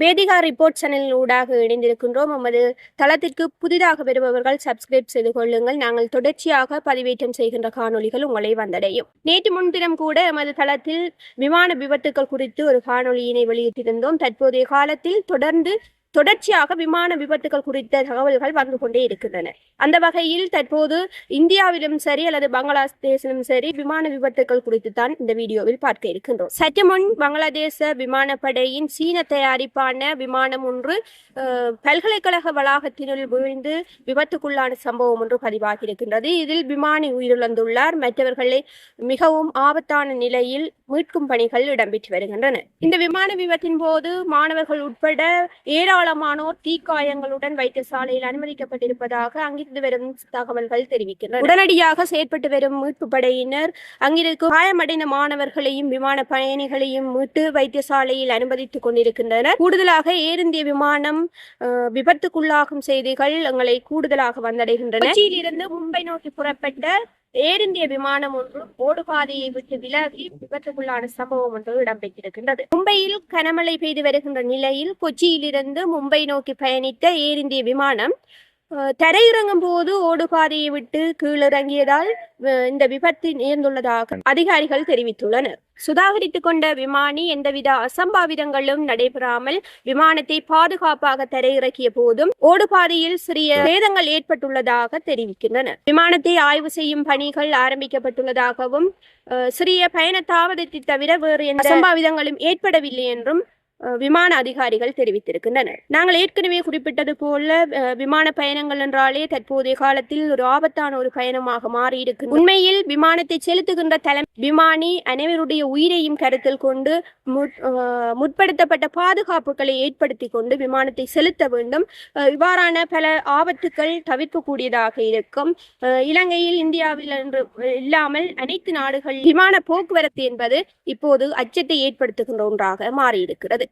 Vedika report சேனலில் ஊடாக இணைந்திருக்கின்றோம். நமது தளத்திற்கு புதிதாக வருபவர்கள் சப்ஸ்கிரைப் செய்து கொள்ளுங்கள். நாங்கள் தொடர்ச்சியாக பதிவேற்றம் செய்கின்ற காணொளிகள் உங்களை வந்தடையும். நேற்று முன்தினம் கூட எமது தளத்தில் விமான விபத்துக்கள் குறித்து ஒரு காணொளியினை வெளியிட்டிருந்தோம். தற்போதைய காலத்தில் தொடர்ந்து தொடர்ச்சியாக விமான விபத்துகள் குறித்த தகவல்கள் வந்து கொண்டே இருக்கின்றன. அந்த வகையில் தற்போது இந்தியாவிலும் சரி அல்லது பங்களாதேஷிலும் சரி விமான விபத்துக்கள் குறித்து தான் இந்த வீடியோவில் பார்க்க இருக்கின்றோம். சற்று முன் பங்களாதேச விமானப்படையின் சீன தயாரிப்பான விமானம் ஒன்று பல்கலைக்கழக வளாகத்தினுள் விழுந்து விபத்துக்குள்ளான சம்பவம் ஒன்று பதிவாகி இருக்கின்றது இதில் விமானி உயிரிழந்துள்ளார். மற்றவர்களை மிகவும் ஆபத்தான நிலையில் மீட்கும் பணிகள் இடம்பெற்று வருகின்றன. இந்த விமான விபத்தின் போது மாணவர்கள் உட்பட ஏராளமானோர் தீக்காயங்களுடன் வைத்தியசாலையில் அனுமதிக்கப்பட்டிருப்பதாக அங்கிருந்து வரும் தகவல்கள் தெரிவிக்கின்றன. உடனடியாக செயற்பட்டு வரும் மீட்பு படையினர் அங்கிருக்கும் காயமடைந்த மாணவர்களையும் விமான பயணிகளையும் மீட்டு வைத்தியசாலையில் அனுமதித்துக் கொண்டிருக்கின்றனர். கூடுதலாக ஏர் இந்திய விமானம் விபத்துக்குள்ளாகும் செய்திகள் எங்களை கூடுதலாக வந்தடைகின்றன. இருந்து மும்பை நோக்கி புறப்பட்ட ஏர் இந்திய விமானம் ஒன்று ஓடுபாதையை விட்டு விலகி விபத்துக்குள்ளான சம்பவம் ஒன்று இடம்பெற்றிருக்கின்றது. மும்பையில் கனமழை பெய்து வருகின்ற நிலையில் கொச்சியிலிருந்து மும்பை நோக்கி பயணித்த ஏர் இந்திய விமானம் தரையிறங்கும் போது ஓடுபாதையை விட்டு கீழிறங்கியதால் இந்த விபத்து நேர்ந்துள்ளதாக அதிகாரிகள் தெரிவித்துள்ளனர். சுதாகரித்துக் கொண்ட விமானி எந்தவித அசம்பாவிதங்களும் நடைபெறாமல் விமானத்தை பாதுகாப்பாக தரையிறக்கிய போதும் ஓடுபாதையில் சிறிய சேதங்கள் ஏற்பட்டுள்ளதாக தெரிவிக்கின்றனர். விமானத்தை ஆய்வு செய்யும் பணிகள் ஆரம்பிக்கப்பட்டுள்ளதாகவும் சிறிய பயண தாமதத்தை தவிர வேறு எந்த அசம்பாவிதங்களும் ஏற்படவில்லை என்றும் விமான அதிகாரிகள் தெரிவித்திருக்கின்றனர். நாங்கள் ஏற்கனவே குறிப்பிட்டது போல அஹ், விமான பயணங்கள் என்றாலே தற்போதைய காலத்தில் ஒரு ஆபத்தான ஒரு பயணமாக மாறியிருக்கு உண்மையில் விமானத்தை செலுத்துகின்ற தலைமை விமானி அனைவருடைய உயிரையும் கருத்தில் கொண்டு முற்- முற்படுத்தப்பட்ட பாதுகாப்புகளை ஏற்படுத்தி கொண்டு விமானத்தை செலுத்த வேண்டும். அஹ், இவ்வாறான பல ஆபத்துக்கள் தவிர்க்கக்கூடியதாக இருக்கும். அஹ், இலங்கையில் இந்தியாவில் என்று இல்லாமல் அனைத்து நாடுகள் விமான போக்குவரத்து என்பது இப்போது அச்சத்தை ஏற்படுத்துகின்ற ஒன்றாக மாறியிருக்கிறது.